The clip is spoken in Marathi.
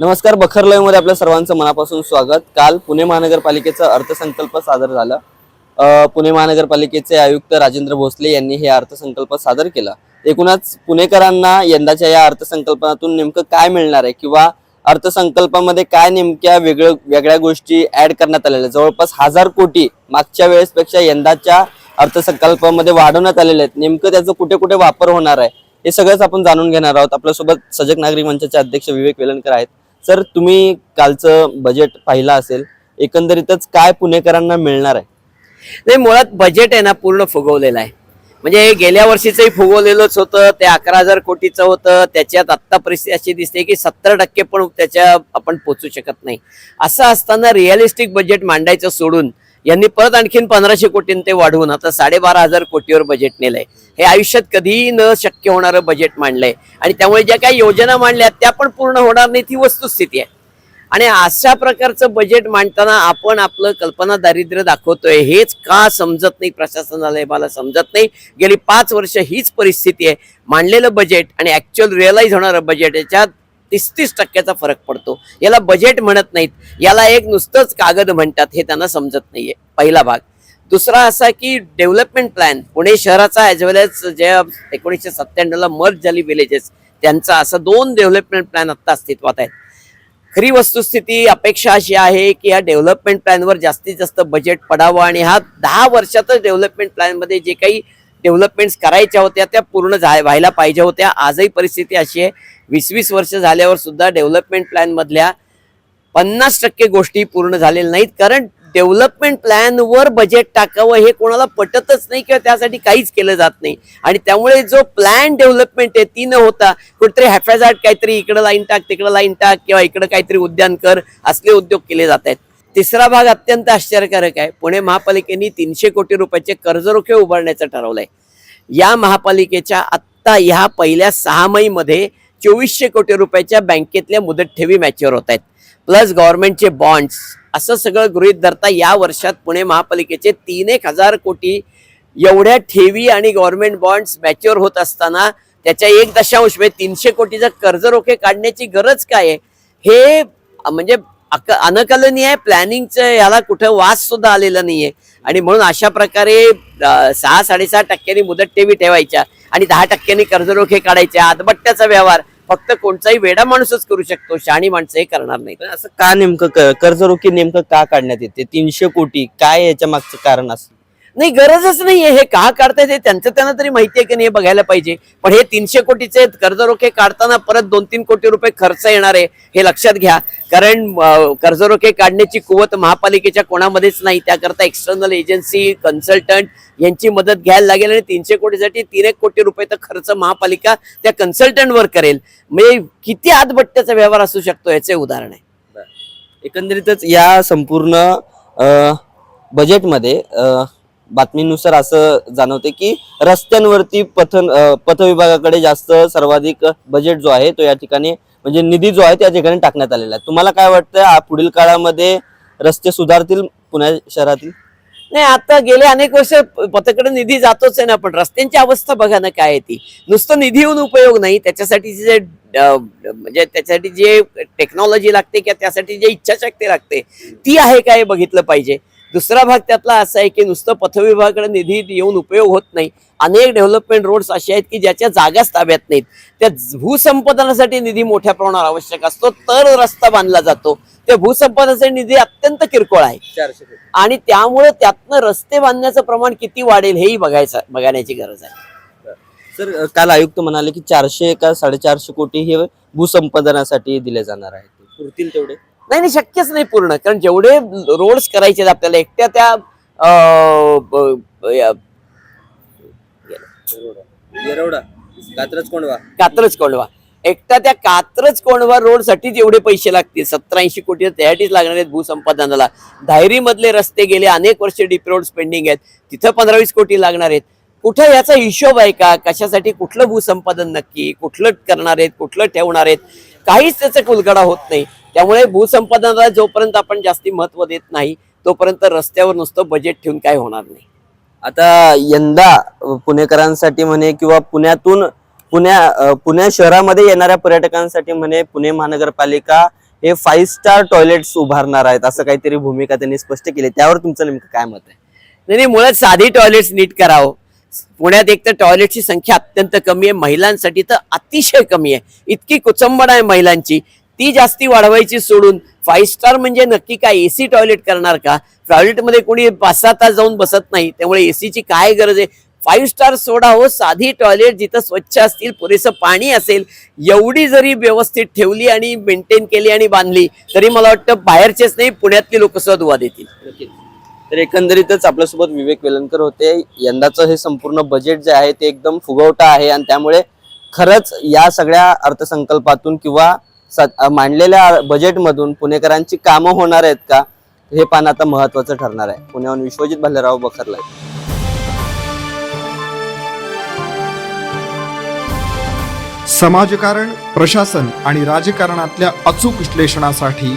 नमस्कार बखरमध्ये आपल्या सर्वांचं मनापासून स्वागत. काल पुणे महानगरपालिकेचा अर्थसंकल्प सादर झाला. पुणे महानगरपालिकेचे आयुक्त राजेंद्र भोसले यांनी हे अर्थसंकल्प सादर केला. एकूणच पुणेकरांना यंदाच्या या अर्थसंकल्पातून नेमकं काय मिळणार आहे किंवा अर्थसंकल्पामध्ये काय नेमक्या वेगळं वेगळ्या गोष्टी ऍड करण्यात आलेल्या आहेत? जवळपास हजार कोटी मागच्या वेळेसपेक्षा यंदाच्या अर्थसंकल्पामध्ये वाढवण्यात आलेले आहेत. नेमकं त्याचं कुठे कुठे वापर होणार आहे? हे सगळंच आपण जाणून घेणार आहोत. आपल्यासोबत सजग नागरिक मंचाचे अध्यक्ष विवेक वेलणकर आहेत. सर तुम्ही कालचं बजेट पाहिलं असेल एकंदरीतच काय पुणेकरांना मिळणार आहे? नाही मुळात बजेट आहे ना पूर्ण फुगवलेलं आहे. म्हणजे हे गेल्या वर्षीचंही फुगवलेलंच होतं ते अकरा हजार कोटीचं होतं त्याच्यात आत्ता परिस्थिती अशी दिसते की सत्तर टक्के पण त्याच्या आपण पोचू शकत नाही. असं असताना रिअलिस्टिक बजेट मांडायचं सोडून यांनी परत आणखीन पंधराशे कोटीं ते वाढवून आता साडेबारा हजार कोटीवर बजेट नेलंय. हे आयुष्यात कधीही न शक्य होणारं बजेट मांडलंय. आणि त्यामुळे ज्या काही योजना मांडल्या त्या पण पूर्ण होणार नाही ती वस्तुस्थिती आहे. आणि अशा प्रकारचं बजेट मांडताना आपण आपलं कल्पना दारिद्र्य दाखवतोय हेच का समजत नाही प्रशासनाला मला समजत नाही. गेली पाच वर्ष हीच परिस्थिती आहे. मांडलेलं बजेट आणि ऍक्च्युअल रिअलाइज होणारं बजेट याच्यात तीस तीस टक्क्याचा फरक पडतो. याला बजेट म्हणत नाहीत. याला एक नुसतंच कागद म्हणतात हे त्यांना समजत नाहीये. पहिला भाग. दुसरा असा की डेव्हलपमेंट प्लॅन पुणे शहराचा ॲज वेल एज ज्या एकोणीसशे सत्त्याण्णवला मर्ज झाली विलेजेस त्यांचा असं दोन डेव्हलपमेंट प्लॅन आत्ता अस्तित्वात आहेत. खरी वस्तुस्थिती अपेक्षा अशी आहे की या डेव्हलपमेंट प्लॅनवर जास्तीत जास्त बजेट पडावं आणि हा दहा वर्षातच डेव्हलपमेंट प्लॅनमध्ये जे काही डेव्हलपमेंट्स करायच्या होत्या त्या पूर्ण व्हायला पाहिजे होत्या. आजही परिस्थिती अशी आहे वीस वीस वर्ष झाल्यावर सुद्धा डेव्हलपमेंट प्लॅनमधल्या पन्नास टक्के गोष्टी पूर्ण झालेल्या नाहीत. कारण डेव्हलपमेंट प्लॅनवर बजेट टाकावं हे कोणाला पटतच नाही किंवा त्यासाठी काहीच केलं जात नाही. आणि त्यामुळे जो प्लॅन डेव्हलपमेंट आहे ती न होता कुठेतरी हॅफॅझार्ड काहीतरी इकडं लाईन टाक तिकडं लाईन टाक किंवा इकडं काहीतरी उद्यान कर असले उद्योग केले जात आहेत. तिसरा भाग अत्यंत आश्चर्यकारक आहे. पुणे महापालिकेने तीनशे कोटी रुपयाचे कर्जरोखे उभारण्याचं ठरवलंय. या महापालिकेच्या आत्ता ह्या पहिल्या सहामाहीमध्ये चोवीसशे कोटी रुपयाच्या बँकेतल्या मुदत ठेवी मॅच्युअर होत आहेत. प्लस गव्हर्नमेंटचे बॉन्ड्स असं सगळं गृहित धरता या वर्षात पुणे महापालिकेचे तीन एक हजार कोटी एवढ्या ठेवी आणि गव्हर्नमेंट बॉन्ड्स मॅच्युअर होत असताना त्याच्या एक दशांश म्हणजे तीनशे कोटीचा कर्जरोखे काढण्याची गरज काय आहे? हे म्हणजे अक- अनकलनीय आहे प्लॅनिंगचं याला कुठं वास सुद्धा आलेला आहे आणि म्हणून अशा प्रकारे सहा साडेसहा टक्क्यांनी मुदत ठेवी ठेवायच्या. आणि दहा टक्क्यांनी कर्जरोखे काढायचे आदबट्ट्याचा व्यवहार फक्त कोणताही वेडा माणूसच करू शकतो शहाणी माणसं हे करणार नाही असं का नेमकं क- कर्जरोखी नेमकं का काढण्यात येते? तीनशे कोटी काय याच्या मागचं कारण असतं? नाही गरजच नाहीये. हे का काढतायत हे? त्यांचं त्यांना तरी माहिती आहे की नाही हे बघायला पाहिजे. पण हे तीनशे कोटीचे कर्जरोखे काढताना परत दोन तीन कोटी रुपये खर्च येणार आहे. हे लक्षात घ्या. कारण कर्जरोखे काढण्याची कुवत महापालिकेच्या कोणामध्येच नाही. त्याकरता एक्सटर्नल एजन्सी कन्सल्टंट यांची मदत घ्यायला लागेल आणि तीनशे कोटीसाठी तीन एक कोटी रुपये तर खर्च महापालिका त्या कन्सल्टंटवर करेल. म्हणजे किती आतबट्ट्याचा व्यवहार असू शकतो याचे उदाहरण आहे. एकंदरीतच या संपूर्ण बजेटमध्ये बातमीनुसार असं जाणवते की रस्त्यांवरती पथ पथविभागाकडे पथ विभागाकडे जास्त सर्वाधिक बजेट जो आहे तो या ठिकाणी म्हणजे निधी जो आहे त्या ठिकाणी टाकण्यात आलेला आहे. तुम्हाला काय वाटतं पुढील काळामध्ये रस्ते सुधारतील पुणे शहरातील? नाही आता गेले अनेक वर्ष पथकडे निधी जातोच आहे ना पण रस्त्यांची अवस्था बघा ना काय आहे ती. नुसतं निधी येऊन उपयोग नाही त्याच्यासाठी जे म्हणजे त्याच्यासाठी जे टेक्नॉलॉजी लागते किंवा त्यासाठी जे इच्छाशक्ती लागते ती आहे काय बघितलं पाहिजे. दुसरा भाग त्यातला असा आहे की नुसतं पथविभागाकडे निधी येऊन उपयोग होत नाही. अनेक डेव्हलपमेंट रोड्स असे आहेत की ज्याच्या जागाच ताब्यात नाहीत. त्या भूसंपादनासाठी निधी मोठ्या प्रमाणावर आवश्यक असतो तर रस्ता बांधला जातो. त्या भूसंपादनासाठी निधी अत्यंत किरकोळ आहे. चारशे आणि त्यामुळे त्यातनं रस्ते बांधण्याचं प्रमाण किती वाढेल हेही बघायचं बघण्याची गरज आहे. सर काल आयुक्त म्हणाले की चारशे का साडेचारशे कोटी हे भूसंपादनासाठी दिले जाणार आहेत. पुरतील तेवढे? नाही नाही शक्यच नाही पूर्ण. कारण जेवढे रोड्स करायचे आहेत आपल्याला एकट्या त्या येरवडा. कात्रज कोंडवा. कात्रज कोंडवा. एकटा त्या कात्रज कोंडवा रोडसाठी जेवढे पैसे लागतील सत्तर ऐंशी कोटी त्यासाठीच लागणार आहेत भूसंपादनाला. धायरी मधले रस्ते गेले अनेक वर्ष डीप रोड पेंडिंग आहेत. तिथं पंधरा वीस कोटी लागणार आहेत. कुठं याचा हिशोब आहे का? कशासाठी कुठलं भूसंपादन नक्की? कुठलं करणार आहेत? कुठलं ठेवणार आहेत? काहीच त्याचा कुलगडा होत नाही. त्यामुळे भूसंपादनाला जोपर्यंत आपण जास्ती महत्त्व देत नाही तोपर्यंत रस्त्यावर नुसतं बजेट ठेवून काय होणार नाही. आता यंदा पुणेकरांसाठी म्हणे किंवा पुण्यातून पुण्या पुणे शहरामध्ये येणाऱ्या पर्यटकांसाठी म्हणे पुणे महानगरपालिका हे फाईव्ह स्टार टॉयलेट्स उभारणार आहेत असं काहीतरी भूमिका त्यांनी स्पष्ट केली. त्यावर तुमचं नेमकं काय मत आहे? नाही, मुळात साधी टॉयलेट्स नीट करावं. पुण्यात एक तर टॉयलेटची संख्या अत्यंत कमी आहे महिलांसाठी तर अतिशय कमी आहे. इतकी कुचंबड आहे महिलांची. ती जास्ती वाढवायची सोडून फाईव्ह स्टार म्हणजे नक्की काय एसी टॉयलेट करणार का? टॉयलेटमध्ये कोणी पाच सहा तास जाऊन बसत नाही त्यामुळे एसीची काय गरज आहे? फाईव्ह स्टार सोडा हो साधी टॉयलेट जिथं स्वच्छ असतील पुरेसं पाणी असेल एवढी जरी व्यवस्थित ठेवली आणि मेंटेन केली आणि बांधली तरी मला वाटतं बाहेरचेच नाही पुण्यातली लोकसुद्धा दुवा देतील तर एकंदरीतच आपल्यासोबत विवेक वेलणकर होते. यंदाचं हे संपूर्ण बजेट जे आहे ते एकदम फुगवटा आहे आणि त्यामुळे खरंच या सगळ्या अर्थसंकल्पातून किंवा स- मांडलेल्या बजेटमधून पुणेकरांची कामं होणार आहेत का हे पान आता महत्वाचं ठरणार आहे. पुण्याहून विश्वजित भालेराव बखरला समाजकारण प्रशासन आणि राजकारणातल्या अचूक विश्लेषणासाठी